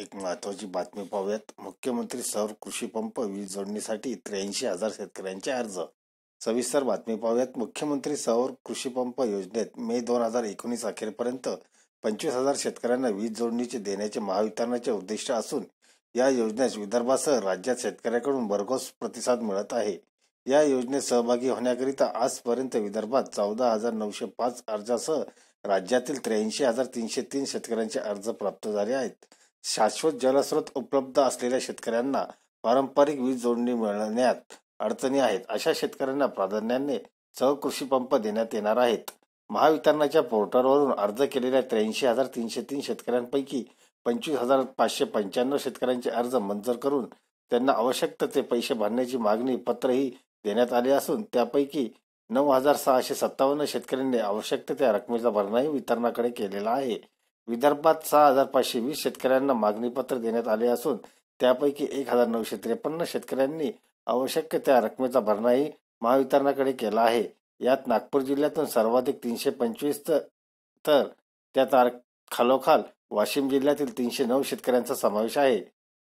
एक महत्वाची बातमी पाहूयात. मुख्यमंत्री सौर कृषी पंप वीज जोडणीसाठी त्र्याऐंशी हजार शेतकऱ्यांचे अर्ज. सविस्तर बातमी पाहूयात. मुख्यमंत्री सौर कृषी पंप योजनेत मे दोन हजार एकोणीस अखेरपर्यंत पंचवीस हजार शेतकऱ्यांना वीज जोडणीचे देण्याचे महावितरणाचे उद्दिष्ट असून या योजनेस विदर्भासह राज्यात शेतकऱ्याकडून भरघोस प्रतिसाद मिळत आहे. या योजनेत सहभागी होण्याकरिता आजपर्यंत विदर्भात चौदा हजार नऊशे पाच अर्जासह राज्यातील त्र्याऐंशी हजार तीनशे तीन शेतकऱ्यांचे अर्ज प्राप्त झाले आहेत. शाश्वत जलस्रोत उपलब्ध असलेल्या शेतकऱ्यांना पारंपरिक वीज जोडणी मिळण्यात अडचणी आहेत. अशा शेतकऱ्यांना प्राधान्याने सहकृषी पंप देण्यात येणार आहेत. महावितरणाच्या पोर्टलवरून अर्ज केलेल्या त्र्याऐंशी हजार तीनशे तीन शेतकऱ्यांपैकी पंचवीस हजार पाचशे पंच्याण्णव शेतकऱ्यांचे अर्ज मंजूर करून त्यांना आवश्यक ते पैसे भरण्याची मागणी पत्रही देण्यात आले असून त्यापैकी नऊ हजार सहाशे सत्तावन्न शेतकऱ्यांनी आवश्यक त्या रकमेचा भरणाही वितरणाकडे केलेला आहे. विदर्भात सहा हजार पाचशे वीस शेतकऱ्यांना मागणीपत्र देण्यात आले असून त्यापैकी एक हजार नऊशे त्रेपन्न शेतकऱ्यांनी आवश्यक त्या रकमेचा भरणाही महावितरणाकडे केला आहे. यात नागपूर जिल्ह्यातून सर्वाधिक तीनशे पंचवीस तर त्या खालोखाल वाशिम जिल्ह्यातील तीनशे नऊ शेतकऱ्यांचा समावेश आहे.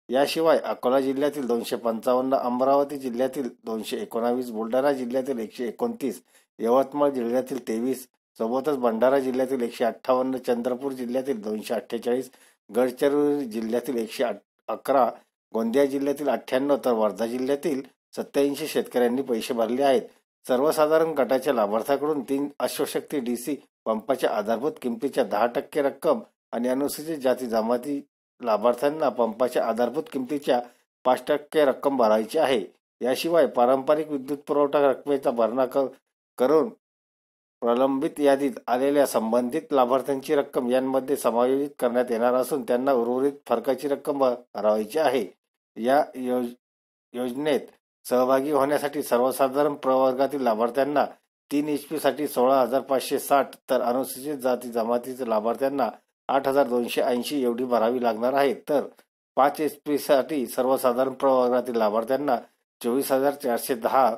याशिवाय अकोला जिल्ह्यातील दोनशे पंचावन्न अमरावती जिल्ह्यातील दोनशे एकोणावीस बुलढाणा जिल्ह्यातील एकशे एकोणतीस यवतमाळ जिल्ह्यातील तेवीस सोबतच भंडारा जिल्ह्यातील एकशे अठ्ठावन्न चंद्रपूर जिल्ह्यातील दोनशे अठ्ठेचाळीस गडचिरोली जिल्ह्यातील एकशे अकरा गोंदिया जिल्ह्यातील अठ्ठ्याण्णव तर वर्धा जिल्ह्यातील सत्याऐंशी शेतकऱ्यांनी पैसे भरले आहेत. सर्वसाधारण गटाच्या लाभार्थ्याकडून तीन अश्वशक्ती डीसी पंपाच्या आधारभूत किमतीच्या दहा टक्के रक्कम आणि अनुसूचित जाती जमाती लाभार्थ्यांना पंपाच्या आधारभूत किमतीच्या पाच टक्के रक्कम भरायची आहे. याशिवाय पारंपरिक विद्युत पुरवठा रकमेचा भरणा करून प्रलंबित यादीत आलेल्या संबंधित लाभार्थ्यांची रक्कम यांमध्ये समायोजित करण्यात येणार असून त्यांना उर्वरित फरकाची रक्कम भरावायची आहे. या योजनेत सहभागी होण्यासाठी सर्वसाधारण प्रवर्गातील लाभार्थ्यांना तीन एच पी साठी सोळा हजार पाचशे साठ तर अनुसूचित जाती जमातीच्या लाभार्थ्यांना आठ हजार दोनशे ऐंशी एवढी भरावी लागणार आहे. तर पाच एच पी साठी सर्वसाधारण प्रवर्गातील लाभार्थ्यांना चोवीस हजार चारशे दहा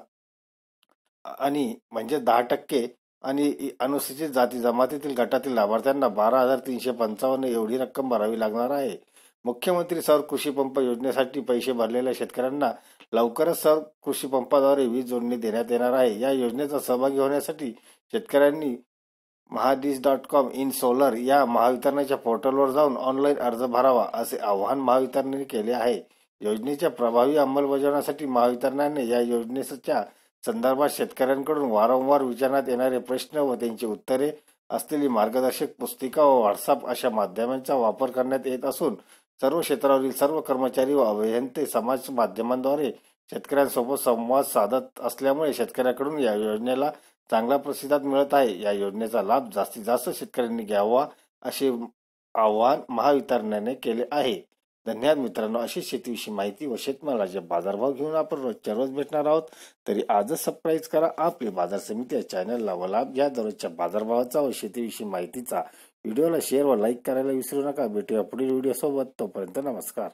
आणि म्हणजे दहा टक्के आणि अनुसूचित जाती जमातीतील गटातील लाभार्थ्यांना बारा हजार तीनशे पंचावन्न एवढी रक्कम भरावी लागणार आहे. मुख्यमंत्री सौर कृषी पंप योजनेसाठी पैसे भरलेल्या शेतकऱ्यांना लवकरच सौर कृषी पंपाद्वारे वीज जोडणी देण्यात येणार आहे. या योजनेचा सहभागी होण्यासाठी शेतकऱ्यांनी महादीस डॉट कॉम इन सोलर या महावितरणाच्या पोर्टलवर जाऊन ऑनलाईन अर्ज भरावा असे आवाहन महावितरणाने केले आहे. योजनेच्या प्रभावी अंमलबजावणीसाठी महावितरणाने या योजनेच्या संदर्भात शेतकऱ्यांकडून वारंवार विचारण्यात येणारे प्रश्न व त्यांची उत्तरे असलेली मार्गदर्शक पुस्तिका व व्हॉट्सअप अशा माध्यमांचा वापर करण्यात येत असून सर्व क्षेत्रावरील सर्व कर्मचारी व अभियंते समाज माध्यमांद्वारे शेतकऱ्यांसोबत संवाद साधत असल्यामुळे शेतकऱ्याकडून या योजनेला चांगला प्रतिसाद मिळत आहे. या योजनेचा लाभ जास्तीत जास्त शेतकऱ्यांनी घ्यावा असे आवाहन महावितरणाने केले आहे. धन्यवाद मित्रांनो अशी शेतीविषयी माहिती व शेतमालाचे बाजारभाव घेऊन आपण रोजच्या रोज भेटणार आहोत. तरी आजच सबस्क्राईब करा आपले बाजार समिती या चॅनलला व लाभ घ्या. दररोजच्या बाजारभावाचा व शेतीविषयी माहितीचा व्हिडिओला शेअर व लाईक करायला विसरू नका. भेटूया पुढील व्हिडिओ सोबत. तोपर्यंत नमस्कार.